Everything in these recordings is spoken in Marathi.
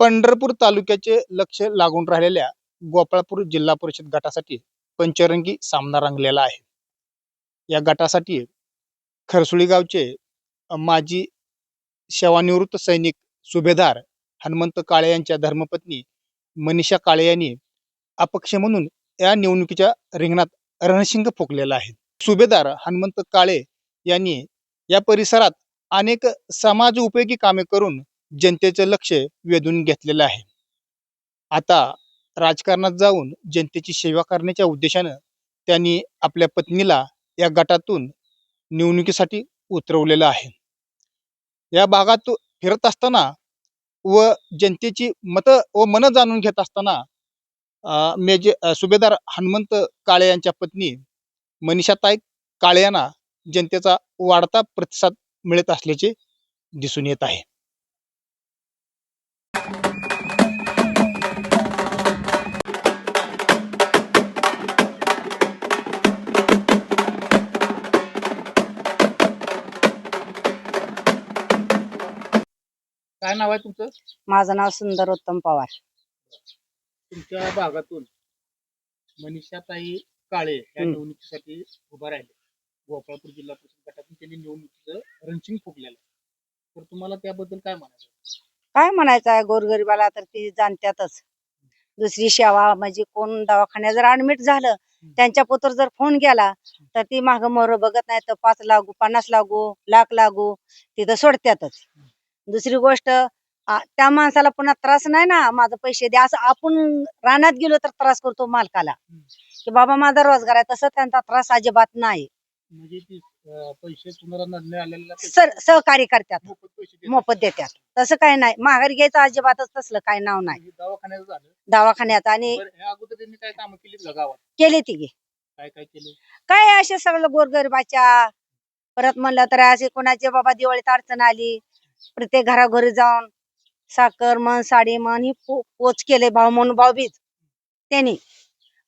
पंढरपूर तालुक्याचे लक्ष लागून राहिलेल्या गोपाळपूर जिल्हा परिषद गटासाठी पंचरंगी सामना रंगलेला आहे. या गटासाठी खरसुळी गावचे माजी सेवानिवृत्त सैनिक सुभेदार हनुमंत काळे यांच्या धर्मपत्नी मनीषा काळे यांनी अपक्ष म्हणून या निवडणुकीच्या रिंगणात रणशिंग फुकलेला आहे. सुभेदार हनुमंत काळे यांनी या परिसरात अनेक समाज उपयोगी कामे करून जनतेचं लक्ष वेधून घेतलेलं आहे. आता राजकारणात जाऊन जनतेची सेवा करण्याच्या उद्देशानं त्यांनी आपल्या पत्नीला या गटातून निवडणुकीसाठी उतरवलेलं आहे. या भागात फिरत असताना व जनतेची मतं व मनं जाणून घेत असताना मेजे सुभेदार हनुमंत काळे यांच्या पत्नी मनीषाताई काळे यांना जनतेचा वाढता प्रतिसाद मिळत असल्याचे दिसून येत आहे. काय नाव आहे तुमचं? माझं नाव सुंदर उत्तम पवार. तुमच्या भागातून मनीषाताई काळे या. निवडणुकीसाठी उभा राहिले. गोपाळपूर जिल्हा परिषद गटातून त्यांनी निवडणुकीचं रणशिंग फुकलेलं आहे. तर तुम्हाला त्याबद्दल काय म्हणायचं काय म्हणायचं आहे? गोरगरिबाला तर ती जाणत्यातच. दुसरी सेवा म्हणजे कोण दवाखान्यात जर ऍडमिट झालं त्यांच्या पोतर जर फोन गेला तर ती माग मोर बघत नाही तर पाच लागू पन्नास लागू लाख लागू तिथं सोडत्यातच. दुसरी गोष्ट त्या माणसाला पुन्हा त्रास नाही ना माझं पैसे द्या असं आपण रानात गेलो तर त्रास करतो मालकाला. की बाबा माझा रोजगार आहे तसं त्यांचा त्रास अजिबात नाही. म्हणजे पैसे सर सहकार्य करतात. मोफत देतात. तसं काय नाही. माघारी घ्यायचं अजिबातच तसलं काय नाव नाही. म्हणजे दवाखान्यात आणि केली ती. काय काय केले? काय असे सगळं गोरगरिबाच्या परत म्हणलं तर असे कोणाचे बाबा दिवाळीत अडचण आली. प्रत्येक घराघरी जाऊन साखर मन साडी मन ही पो- पोच केले भाऊ म्हणून भाऊबीज त्यांनी.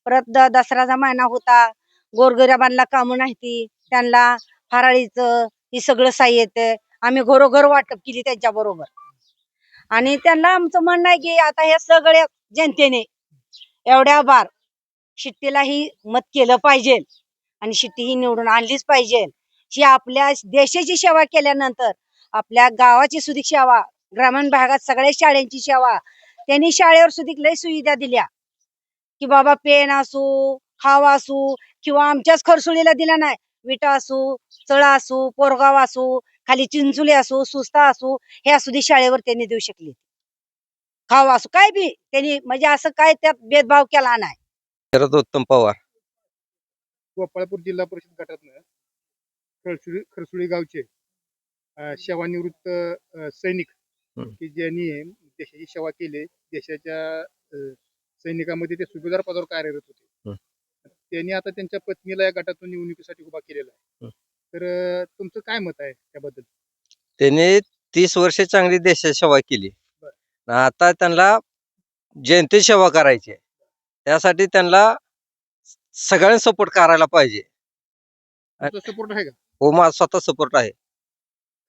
परत द- दसऱ्याचा महिना होता. गोरगरिबांना कामं नाही ती त्यांना फराळीचं ही सगळं साहित्य आम्ही घरोघर वाटप केली त्यांच्या बरोबर आणि त्यांना आमचं म्हणणं आहे की आता ह्या सगळ्या जनतेने एवढ्या बार शिट्टीला ही मत केलं पाहिजे. आणि शिट्टी ही निवडून आणलीच पाहिजे. ही आपल्या देशाची सेवा केल्यानंतर आपल्या गावाची सुधीक सेवा ग्रामीण भागात सगळ्या शाळांची सेवा. त्यांनी शाळेवर सुधीक लय सुविधा दिल्या. की बाबा पेन असू खाव असू किंवा आमच्याच खरसुळीला दिला नाही. विटा असू चळा असू पोरगाव असू खाली चिंचुली असू सुस्ता असू हे असू दे शाळेवर त्यांनी देऊ शकली. खाव असू काय बी. त्यांनी म्हणजे असं काय त्यात भेदभाव केला नाही. शरद उत्तम पवार. गोपाळपूर जिल्हा परिषद गटातनं खरसुळी खरसुळी गावचे सेवानिवृत्त सैनिक. की ज्यांनी देशाची सेवा केली देशाच्या सैनिकामध्ये ते सुभेदार पदावर कार्यरत होते. त्यांनी आता त्यांच्या पत्नीला या गटातून निवडणुकीसाठी उभा केलेला आहे. तर तुमचं काय मत आहे त्याबद्दल त्यांनी तीस वर्षे चांगली देशाची सेवा केली. आता त्यांना जनते सेवा करायची. त्यासाठी त्यांना सगळ्यांनी सपोर्ट करायला पाहिजे सपोर्ट आहे का हो माझा स्वतः सपोर्ट आहे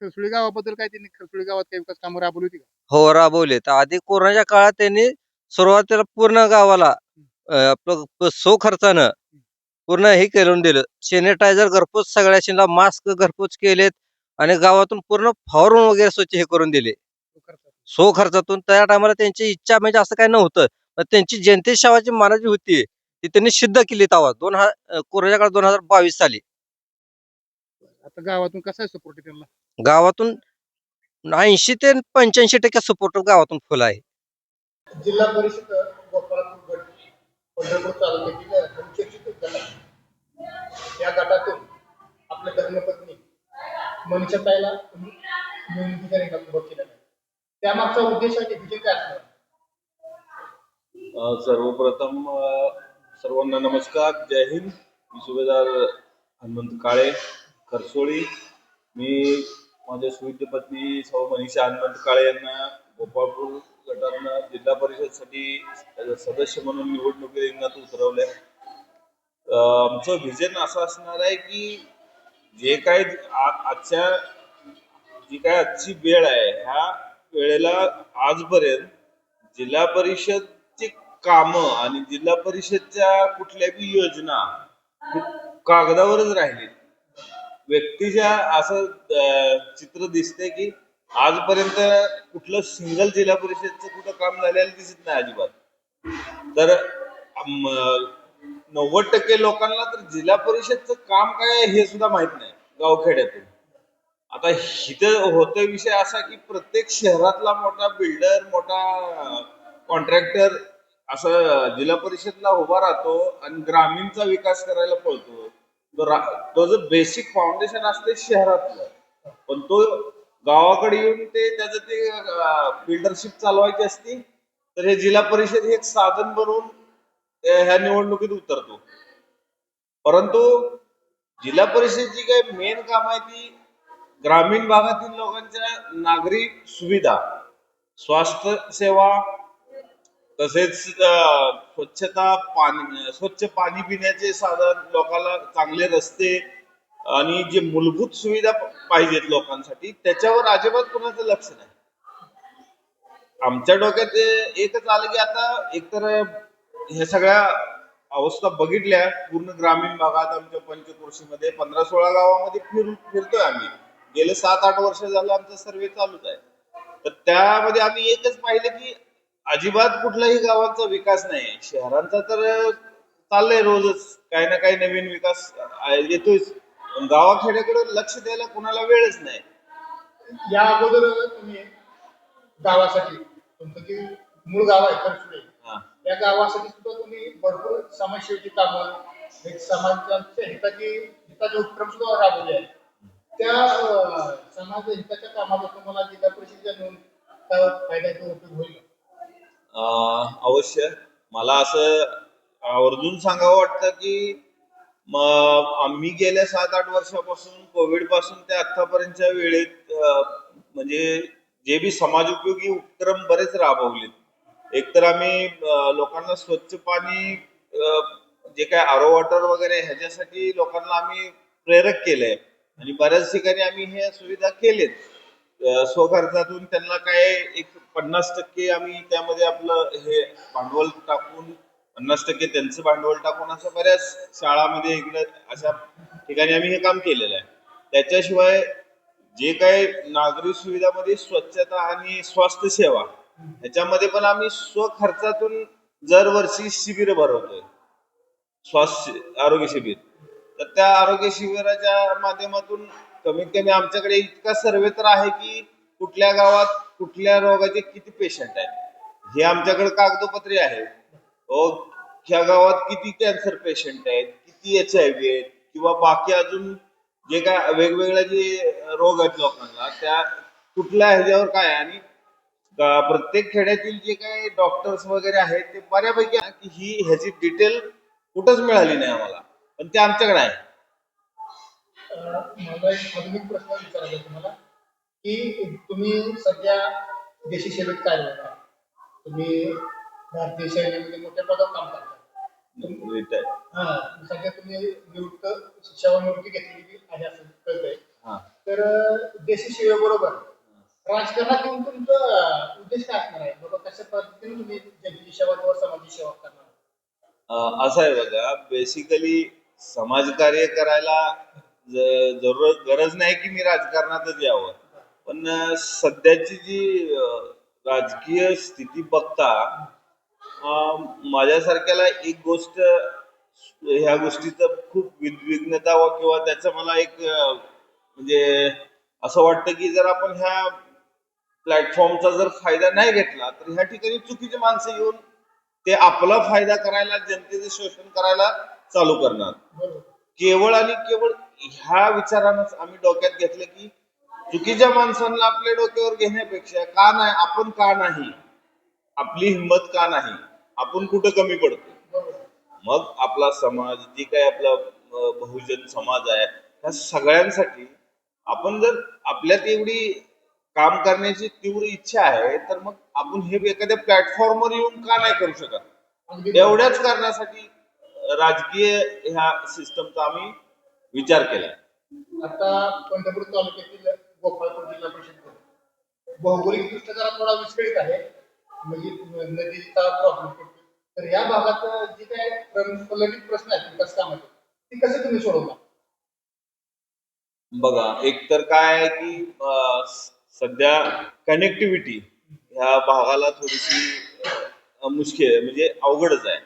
खरसुळी गावाबद्दल काय त्यांनी खरसुळी गावात काही विकास कामं राबवली होती का? हो राबवले तर आधी कोरोनाच्या काळात त्यांनी सुरुवातीला पूर्ण गावाला अं, आपलं प- सो खर्चानं पूर्ण हे करून दिलं. सॅनिटायझर घरपोच सगळ्याशीला मास्क घरपोच केलेत आणि गावातून पूर्ण फवारून वगैरे स्वच्छ हे करून दिले. खर्च सो खर्चातून त्या टायमाला त्यांची इच्छा म्हणजे असं काही नव्हतं. पण त्यांची जनते सेवाची मनाची होती ती त्यांनी सिद्ध केली तेव्हा. दोन हजार कोरोनाच्या काळात दोन हजार बावीस साली. आता गावातून कसा सपोर्ट त्यांना? गावातून ऐंशी ते पंच्याऐंशी टक्के सपोर्ट गावातून फुल आहे. जिल्हा परिषद गोपाळपूर गट पंढरपूर तालुक्यातील बहुचर्चित गट या गटातून आपल्या धर्मपत्नी मनीषाताईला तुम्ही निवडणुकीच्या रिंगणात उभं केलेलं आहे. त्यामागचा उद्देश आणि विजय काय असणार? अ, सर्वप्रथम सर्वांना नमस्कार. जय हिंद. मी सुभेदार हनुमंत काळे खरसोळी. मी माझ्या सुविद्य पत्नी सौ मनीषा हनुमंत काळे यांना गोपाळपूर गटातनं जिल्हा परिषदसाठी सदस्य म्हणून निवडणुकी रिंगणात उतरवले आमचं व्हिजन असं असणार आहे की जे काय आजच्या जी काय आजची वेळ आहे ह्या वेळेला आजपर्यंत जिल्हा परिषदची काम आणि जिल्हा परिषदच्या कुठल्या बी योजना कागदावरच राहिली व्यक्तीच्या असं चित्र दिसतंय की आजपर्यंत कुठलं सिंगल जिल्हा परिषदचं कुठं काम झालेलं दिसत नाही अजिबात. तर नव्वद टक्के लोकांना तर जिल्हा परिषदचं काम काय आहे हे सुद्धा माहीत नाही गावखेड्यातून. आता हिथं होतोय विषय असा की प्रत्येक शहरातला मोठा बिल्डर मोठा कॉन्ट्रॅक्टर असं जिल्हा परिषदला उभा राहतो आणि ग्रामीणचा विकास करायला पळतो. तो रा- तो जो बेसिक फाउंडेशन असते शहरातलं पण तो गावाकडे येऊन ते त्याचं ते बिल्डरशिप चालवायची असती तर हे जिल्हा परिषद हे एक साधन बनवून ह्या निवडणुकीत उतरतो. परंतु जिल्हा परिषदची काही मेन काम आहे ती ग्रामीण भागातील लोकांच्या नागरी सुविधा स्वास्थ्य सेवा तसेच स्वच्छता पाणी स्वच्छ पाणी पिण्याचे साधन लोकांना चांगले रस्ते आणि जे मूलभूत सुविधा पाहिजेत लोकांसाठी त्याच्यावर अजिबात कोणाचं लक्ष नाही. आमच्या डोक्यात एकच आलं की आता एकतर ह्या सगळ्या अवस्था बघितल्या पूर्ण ग्रामीण भागात आमच्या पंचक्रोशीमध्ये पंधरा सोळा गावामध्ये फिर फिरतोय आम्ही. गेले सात आठ वर्ष झालं आमचा सर्वे चालूच आहे. तर त्यामध्ये आम्ही एकच पाहिलं की अजिबात कुठल्याही गावांचा विकास नाही. शहरांचा तर चाललंय रोजच. काही ना काही नवीन विकास येतोयच. पण गावाखेड्याकडे लक्ष द्यायला कुणाला वेळच नाही. या अगोदर तुम्ही गावासाठी तुमचं जे मूळ गाव आहे खरसुळे हा. या गावासाठी सुद्धा तुम्ही भरपूर समाजसेवेची कामं एक समाजाच्या हिताची हिताचे उपक्रम सुद्धा राबवले आहेत. त्या अं, समाज हिताच्या कामाचा तुम्हाला जिल्हा परिषदेच्या काय फायद्याचा उपयोग होईल. अवश्य. मला असं आवर्जून सांगावं वाटतं की आम्ही गेल्या सात आठ वर्षापासून कोविडपासून ते आतापर्यंतच्या वेळेत म्हणजे जे बी समाज उपयोगी उपक्रम बरेच राबवलेत. एकतर आम्ही लोकांना स्वच्छ पाणी जे काय आरो वॉटर वगैरे ह्याच्यासाठी लोकांना आम्ही प्रेरक केलंय. आणि बऱ्याच ठिकाणी आम्ही हे सुविधा केलेत. स्वखर्चातून त्यांना काय एक पन्नास टक्के आम्ही त्यामध्ये आपलं हे भांडवल टाकून पन्नास टक्के त्यांचं भांडवल टाकून असं बऱ्याच शाळामध्ये इकडे अशा ठिकाणी आम्ही हे काम केलेलं आहे. त्याच्याशिवाय जे काही नागरी सुविधामध्ये स्वच्छता आणि स्वास्थ्य सेवा ह्याच्यामध्ये पण आम्ही स्वखर्चातून दरवर्षी शिबिर भरवतोय. स्वास्थ्य आरोग्य शिबिर. तर त्या आरोग्य शिबिराच्या माध्यमातून कमीत कमी आमच्याकडे इतका सर्वे तर आहे की कुठल्या गावात कुठल्या रोगाचे किती पेशंट आहेत? हे आमच्याकडे कागदोपत्री आहे. ह्या गावात किती कॅन्सर पेशंट आहेत किती एच आय व्ही आहेत किंवा बाकी अजून जे काय वेगवेगळ्या जे रोग आहेत लोकांना त्या कुठल्या ह्याच्यावर काय आहे? आणि प्रत्येक खेड्यातील जे काही डॉक्टर्स वगैरे आहेत ते बऱ्यापैकी की ही ह्याची डिटेल कुठंच मिळाली नाही आम्हाला. पण ते आमच्याकडे आहे. मला एक एक प्रश्न विचारायचा आहे तुम्हाला. की तुम्ही सध्या देशी सेवेत कार्यरत आहात तुम्ही भारतीय सैन्यामध्ये मोठ्या पदावर काम करता? रिटायर हा सध्या तुम्ही निवृत्त सेवानिवृत्ती घेतलेली आहे असं कळतंय. हा. तर अं, देशी सेवेबरोबर राजकारणात येऊन तुमचं उद्देश काय असणार आहे? बाबा कशा पद्धतीने तुम्ही जनतेची सेवा किंवा समाजाची सेवा करणार? अं, असं आहे बघा बेसिकली समाजकार्य करायला जरूर गरज नाही की मी राजकारणातच यावं. पण सध्याची जी राजकीय स्थिती बघता माझ्यासारख्याला एक गोष्ट ह्या गोष्टीचं खूप विघ्नता व किंवा त्याचा मला एक म्हणजे असं वाटतं की जर आपण ह्या प्लॅटफॉर्मचा जर फायदा नाही घेतला तर ह्या ठिकाणी चुकीची माणसं येऊन ते आपला फायदा करायला जनतेचं शोषण करायला चालू करणार. केवळ आणि केवळ ह्या विचारानंच आम्ही डोक्यात घेतलं की चुकीच्या माणसांना आपल्या डोक्यावर घेण्यापेक्षा का नाही आपण का नाही आपली हिंमत का नाही आपण कुठं कमी पडतो? मग आपला समाज जे काही आपला बहुजन समाज आहे ह्या सगळ्यांसाठी आपण जर आपल्यात एवढी काम करण्याची तीव्र इच्छा आहे तर मग आपण हे एखाद्या प्लॅटफॉर्मवर येऊन का नाही करू शकत? एवढ्याच कारणासाठी राजकीय ह्या सिस्टमचा आम्ही विचार केलाय आता पंढरपूर तालुक्यातील गोपाळपूर जिल्हा परिषद भौगोलिक दृष्ट्या जरा थोडा विस्कळीत आहे. म्हणजे नदीचा प्रॉब्लेम पडतो तर या भागात जे काय प्रलंबित प्रश्न आहेत विकास कामाचे ते कसे तुम्ही सोडवला बघा एक तर काय आहे की सध्या कनेक्टिव्हिटी ह्या भागाला थोडीशी मुश्किल म्हणजे अवघडच आहे.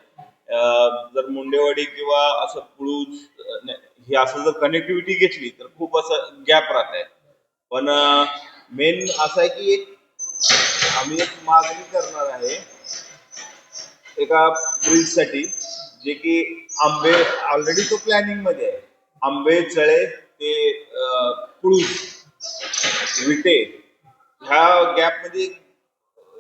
जर मुंडेवाडी किंवा असं पुळूज अं, ही असं जर कनेक्टिव्हिटी घेतली तर खूप असं गॅप राहत आहे. पण मेन असं आहे की एक आम्ही एक मागणी करणार आहे एका ब्रिजसाठी जे की आंबे ऑलरेडी तो प्लॅनिंगमध्ये आहे. आंबे चळे ते अं, पुळूज विटे ह्या गॅपमध्ये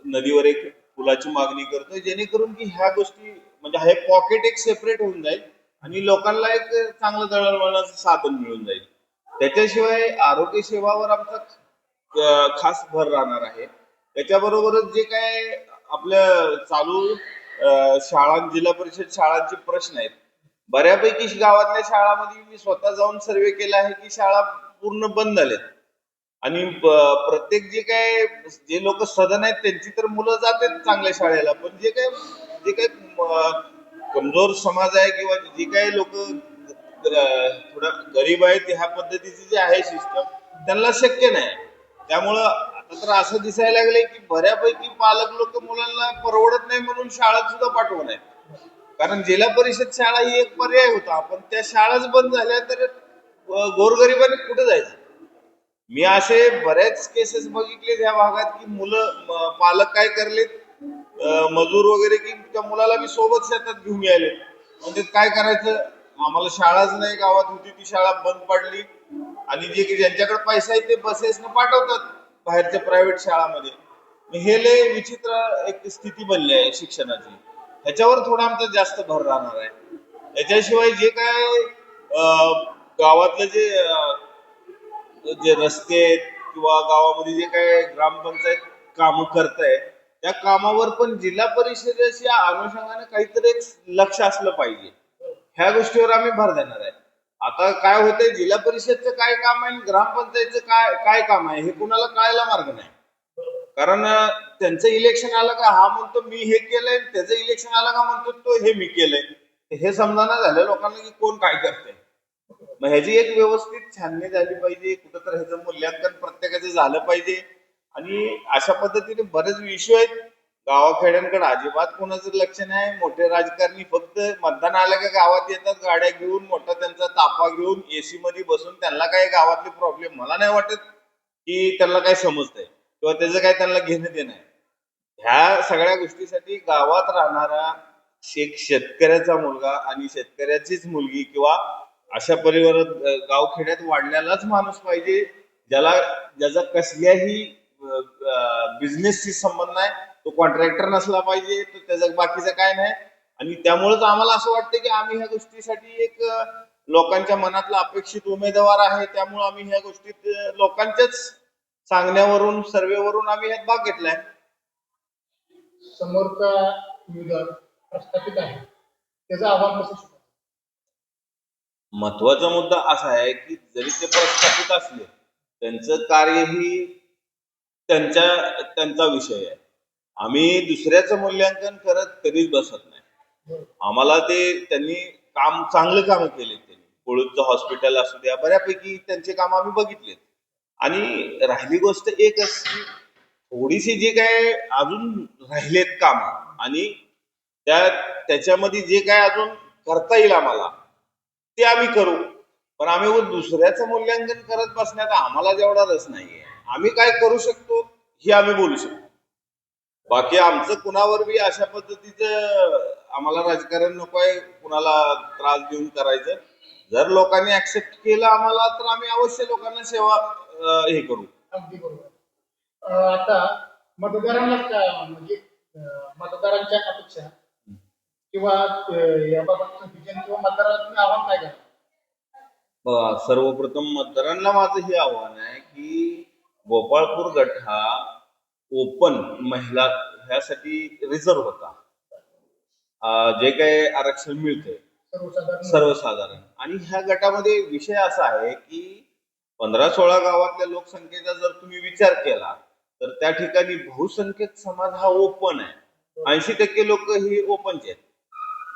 नदीवर एक पुलाची मागणी करतोय जेणेकरून की ह्या गोष्टी म्हणजे हे पॉकेट एक सेपरेट होऊन जाईल आणि लोकांना एक चांगलं दळणवळणाचं साधन मिळून जाईल. त्याच्याशिवाय आरोग्य सेवावर आमचा खास भर राहणार आहे. त्याच्याबरोबरच जे काय आपल्या चालू शाळा शाळां जिल्हा परिषद शाळांचे प्रश्न आहेत. बऱ्यापैकी गावातल्या शाळांमध्ये मी स्वतः जाऊन सर्वे केला आहे की शाळा पूर्ण बंद झाल्यात आणि प्रत्येक जे काय जे लोक सदन आहेत त्यांची तर मुलं जातात चांगल्या शाळेला. पण जे काय जे काय कमजोर समाज आहे किंवा जे काही लोक थोडा गरीब आहेत ह्या पद्धतीची जी आहे सिस्टम त्यांना शक्य नाही. त्यामुळं आता तर असं दिसायला लागलंय की बऱ्यापैकी पालक लोक मुलांना परवडत नाही म्हणून शाळेत सुद्धा पाठवत आहेत कारण जिल्हा परिषद शाळा ही एक पर्याय होता. पण त्या शाळाच बंद झाल्या तर गोरगरिबाने गोरगरिबांनी कुठे जायचं? मी असे बऱ्याच केसेस बघितले त्या भागात की मुलं पालक काय करलेत? मजूर वगैरे की त्या मुलाला मी सोबत शेतात घेऊन यायले म्हणजे काय करायचं? आम्हाला शाळाच नाही गावात होती ती शाळा बंद पडली. आणि जे की ज्यांच्याकडे पैसा आहे ते बसेसनं पाठवतात बाहेरच्या प्रायव्हेट शाळामध्ये. हे लय विचित्र एक स्थिती बनली आहे शिक्षणाची. ह्याच्यावर थोडा आमचा जास्त भर राहणार आहे. याच्याशिवाय जे काय गावातलं जे जे रस्ते आहेत किंवा गावामध्ये जे काय ग्रामपंचायत काम करताय त्या कामावर पण जिल्हा परिषदेच्या अनुषंगाने काहीतरी एक लक्ष असलं पाहिजे. ह्या गोष्टीवर आम्ही भर देणार आहे. आता काय होतंय जिल्हा परिषदचं काय काम आहे आणि ग्रामपंचायतचं काय काय काम आहे हे कुणाला कळायला मार्ग नाही. कारण त्यांचं इलेक्शन आलं का हा म्हणतो मी हे केलंय त्याचं इलेक्शन आलं का म्हणतो तो हे मी केलंय. हे समजाना झालं लोकांना की कोण काय करतंय. मग ह्याची एक व्यवस्थित छाननी झाली पाहिजे कुठंतरी ह्याचं मूल्यांकन प्रत्येकाचं झालं पाहिजे. आणि अशा पद्धतीने बरेच विषय आहेत. गावाखेड्यांकडे अजिबात कोणाचं लक्ष नाही. मोठे राजकारणी फक्त मतदान आलं का गावात येतात गाड्या घेऊन मोठा त्यांचा ताफा घेऊन एसी मध्ये बसून त्यांना काय गावातले प्रॉब्लेम मला नाही वाटत की त्यांना काय समजतंय किंवा त्याचं काय त्यांना घेणं देणं आहे. ह्या सगळ्या गोष्टीसाठी गावात राहणारा एक शेतकऱ्याचा मुलगा आणि शेतकऱ्याचीच मुलगी किंवा अशा परिवारात गावखेड्यात वाढल्यालाच माणूस पाहिजे ज्याला ज्याचा कसल्याही बिझनेसशी संबंध नाही तो कॉन्ट्रॅक्टर नसला पाहिजे तर त्याचा बाकीचं काय नाही. आणि त्यामुळेच आम्हाला असं वाटतं की आम्ही ह्या गोष्टीसाठी एक लोकांच्या मनातला अपेक्षित उमेदवार आहे त्यामुळे आम्ही ह्या गोष्टीत लोकांच्याच सांगण्यावरून सर्वेवरून आम्ही ह्यात भाग घेतलाय. समोरचा उमेदवार प्रस्थापित आहे. त्याचं आव्हान कसं महत्त्वाचा मुद्दा असा आहे की जरी ते प्रस्थापित असले त्यांचं कार्य ही त्यांच्या त्यांचा विषय आहे. आम्ही दुसऱ्याचं मूल्यांकन करत कधीच बसत नाही. आम्हाला ते त्यांनी काम चांगलं काम केले त्यांनी. कोळूचं हॉस्पिटल असू द्या बऱ्यापैकी त्यांचे काम आम्ही बघितलेत. आणि राहिली गोष्ट एकच की थोडीशी जे काय अजून राहिलेत काम आणि त्या त्याच्यामध्ये जे काय अजून करता येईल आम्हाला ते आम्ही करू. पण आम्ही दुसऱ्याचं मूल्यांकन करत बसण्यात आम्हाला जेवढा रस नाहीये. आम्ही काय करू शकतो हे आम्ही बोलू शकतो. बाकी आमचं कुणावर बी अशा पद्धतीचं आम्हाला राजकारण नको आहे कुणाला त्रास देऊन करायचं. जर लोकांनी ऍक्सेप्ट केलं आम्हाला तर आम्ही अवश्य लोकांना सेवा हे करू. अगदी बरोबर. आता मतदारांना म्हणजे मतदारांच्या अपेक्षा. किंवा अं, याबाबतचं विजन किंवा मतदारांना तुम्ही आव्हान काय करता? ब- सर्वप्रथम मतदारांना माझं हे आव्हान आहे की गोपाळपूर गट हा ओपन महिला ह्यासाठी रिझर्व होता. अं, जे काही आरक्षण मिळतंय. सर्वसाधारण. सर्वसाधारण. आणि ह्या गटामध्ये विषय असा आहे की पंधरा सोळा गावातल्या लोकसंख्येचा जर तुम्ही विचार केला तर त्या ठिकाणी बहुसंख्यक समाज हा ओपन आहे. ऐंशी टक्के लोक ही ओपनचे आहेत.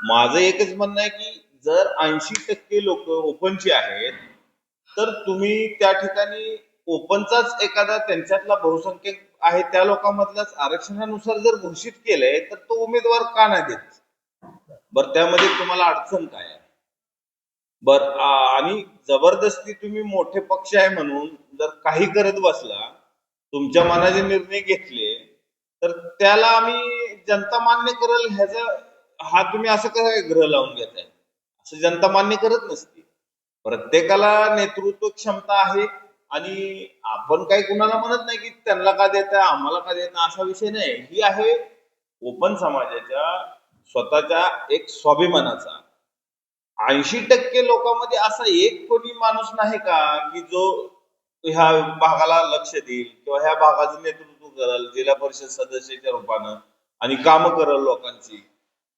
माझं एकच म्हणणं आहे की जर ऐंशी टक्के लोक ओपनची आहेत तर तुम्ही त्या ठिकाणी ओपनचाच एखादा त्यांच्यातला बहुसंख्यक आहे त्या लोकांमधल्याच आरक्षणानुसार जर घोषित केलंय तर तो उमेदवार का नाही देत? बर त्यामध्ये तुम्हाला अडचण काय आहे? बर आणि जबरदस्ती तुम्ही मोठे पक्ष आहे म्हणून जर काही करत बसला तुमच्या मनाचे निर्णय घेतले तर त्याला आम्ही जनता मान्य करेल ह्याचा हा तुम्ही असं कसं ग्रह लावून घेताय? असं जनता मान्य करत नसते. प्रत्येकाला नेतृत्व क्षमता आहे आणि आपण काही कुणाला म्हणत नाही की त्यांना का देत आम्हाला का देत असा विषय नाही. ही आहे ओपन समाजाच्या स्वतःच्या एक स्वाभिमानाचा. ऐंशी टक्के लोकांमध्ये असा एक कोणी माणूस नाही का की जो ह्या भागाला लक्ष देईल किंवा ह्या भागाचं नेतृत्व करेल जिल्हा परिषद सदस्याच्या रूपानं आणि काम करेल लोकांची.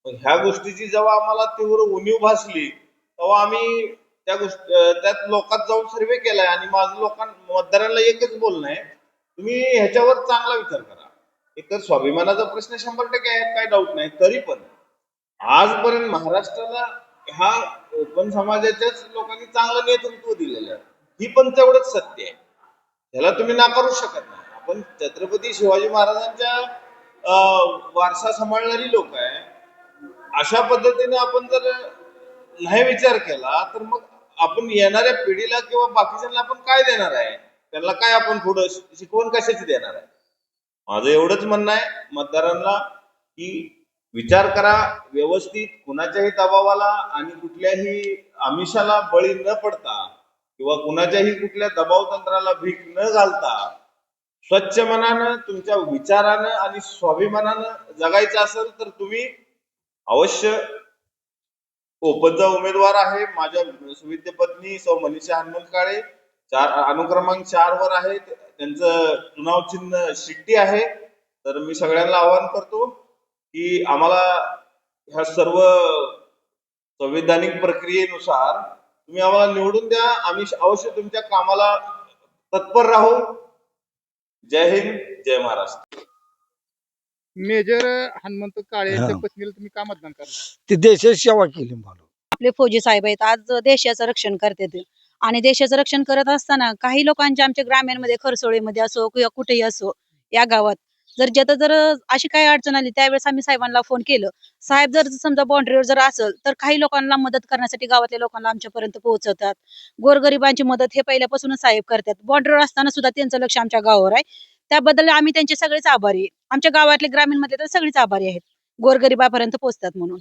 ह्या गोष्टीची जेव्हा आम्हाला तीव्र उणीव भासली तेव्हा आम्ही त्या गोष्टी त्यात लोकात जाऊन सर्वे केलाय आणि माझं लोकां मतदारांना एकच बोलणं आहे तुम्ही ह्याच्यावर चांगला विचार करा. एकतर स्वाभिमानाचा प्रश्न शंभर टक्के आहे काय डाऊट नाही तरी पण. आजपर्यंत महाराष्ट्राला ह्या ओपन समाजाच्याच लोकांनी चांगलं नेतृत्व दिलेलं आहे. ही पण तेवढंच सत्य आहे. त्याला तुम्ही नाकारू शकत नाही. आपण छत्रपती शिवाजी महाराजांच्या अं, वारसा सांभाळणारी लोक आहे. अशा पद्धतीने आपण जर नाही विचार केला तर मग आपण येणाऱ्या पिढीला किंवा बाकीच्यांना आपण काय देणार आहे? त्यांना काय आपण पुढं शिकवण कशाची देणार आहे? माझं एवढंच म्हणणं आहे मतदारांना की विचार करा व्यवस्थित कुणाच्याही दबावाला आणि कुठल्याही आमिषाला बळी न पडता किंवा कुणाच्याही कुठल्या दबाव तंत्राला भीक न घालता स्वच्छ मनानं तुमच्या विचारानं आणि स्वाभिमानानं जगायचं असेल तर तुम्ही अवश्य. ओपनचा उमेदवार आहे माझ्या सुविद्य पत्नी सौ मनीषा हनुमंत काळे चार अनुक्रमांक चार वर आहे. त्यांचं चुनाव चिन्ह शिट्टी आहे. तर मी सगळ्यांना आवाहन करतो की आम्हाला ह्या सर्व संविधानिक प्रक्रियेनुसार तुम्ही आम्हाला निवडून द्या. आम्ही अवश्य तुमच्या कामाला तत्पर राहू. जय हिंद जय महाराष्ट्र. मेजर हनुमंत काळे यांच्या हा. पत्नीला तुम्ही का मतदान करणार? ते देशाची सेवा केली म्हणून. आपले फौजी साहेब आहेत आज देशाचं रक्षण करतात. आणि देशाचं रक्षण करत असताना काही लोकांच्या आमच्या ग्रामीणमध्ये खरसोळीमध्ये असो किंवा कुठेही असो या गावात जर ज्यात जर अशी काही अडचण आली त्यावेळेस आम्ही साहेबांना फोन केलं. साहेब जर समजा बाउंड्रीवर जर असेल तर काही लोकांना मदत करण्यासाठी गावातल्या लोकांना आमच्यापर्यंत पोहोचवतात. गोरगरिबांची मदत हे पहिल्यापासूनच साहेब करतात. बाउंड्रीवर असताना सुद्धा त्यांचं लक्ष आमच्या गावावर आहे. त्याबद्दल आम्ही त्यांचे सगळेच आभारी आहे. आमच्या गावातले ग्रामीणमध्ये तर सगळेच आभारी आहेत. गोरगरिबापर्यंत पोहोचतात म्हणून.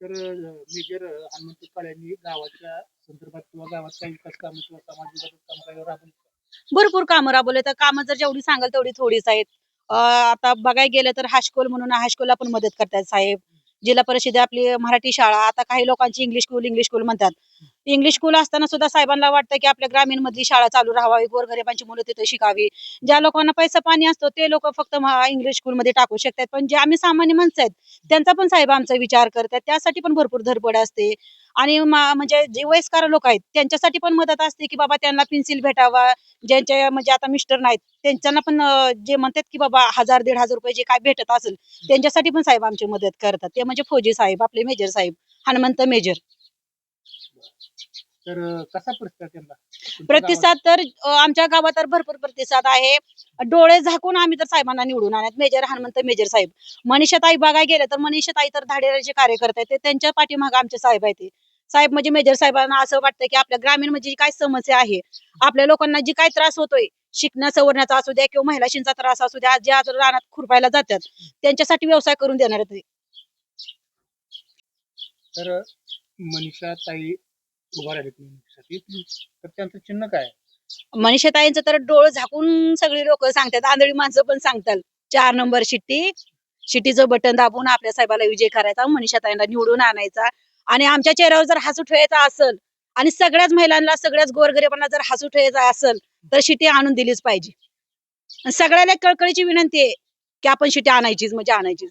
तर मेजर हनुमंत काळे यांनी गावाच्या संदर्भात किंवा गावात काही विकास काम किंवा समाज विकास काम काही राबवली. भरपूर कामं राबवले. तर कामं जर जेवढी सांगाल तेवढी थोडीच आहेत. अं, आता बघायला गेलं तर हायस्कूल म्हणून हायस्कूलला पण मदत करतात साहेब. जिल्हा परिषद आपली मराठी शाळा आता काही लोकांची इंग्लिश स्कूल इंग्लिश स्कूल म्हणतात. इंग्लिश स्कूल असताना सुद्धा साहेबांना वाटतं की आपल्या ग्रामीण मधली शाळा चालू राहावी गोरगरिबांची मुलं तिथे शिकावी. ज्या लोकांना पैसा पाणी असतो ते लोक फक्त इंग्लिश स्कूल मध्ये टाकू शकतात. पण जे आम्ही सामान्य माणसं आहेत त्यांचा पण साहेब आमचा विचार करतात. त्यासाठी पण भरपूर धडपड असते. आणि म्हणजे जे वयस्कर लोक आहेत त्यांच्यासाठी पण मदत असते की बाबा त्यांना पेन्सिल भेटावा. ज्यांच्या म्हणजे आता मिस्टर नाहीत त्यांच्याना पण जे म्हणतात की बाबा हजार दीड हजार रुपये जे काय भेटत असेल त्यांच्यासाठी पण साहेब आमची मदत करतात. ते म्हणजे फौजी साहेब आपले मेजर साहेब हनुमंत मेजर. तर कसा प्रतिसाद त्यांना प्रतिसाद तर आमच्या गावात तर भरपूर प्रतिसाद आहे. डोळे झाकून आम्ही तर साहेबांना निवडून आणत. मेजर हनुमंत मेजर साहेब. मनीषाताई बघायला गेलं तर मनीषाताई तर धाडेराचे कार्यकर्ते आहेत. ते त्यांच्या पाठीमागे आमचे साहेब आहेत. साहेब म्हणजे मेजर साहेबांना असं वाटतं की आपल्या ग्रामीण म्हणजे जी काय समस्या आहे आपल्या लोकांना जी काय त्रास होतोय शिकण्या सवरण्याचा असू द्या किंवा महिलाशींचा त्रास असू द्या जे आज रानात खुरपायला जातात त्यांच्यासाठी व्यवसाय करून देणार आहेत ते. तर मनीषा ताई उभा निवडणुकीसाठी तर त्यांचं चिन्ह काय? मनीषाताईंचं तर डोळ झाकून सगळी लोक सांगतात. आंधळी माणसं पण सांगतात. चार नंबर शिट्टी. शिट्टीचं बटन दाबून आपल्या साहेबाला विजय करायचा मनीषाताईंना निवडून आणायचा. आणि आमच्या चेहऱ्यावर जर हसू ठेवायचा असेल आणि सगळ्याच महिलांना सगळ्याच गोरगरिबांना जर हसू ठेवायचा असेल तर शिटी आणून दिलीच पाहिजे. सगळ्याला एक कळकळीची विनंती आहे की आपण शिटी आणायचीच म्हणजे आणायचीच.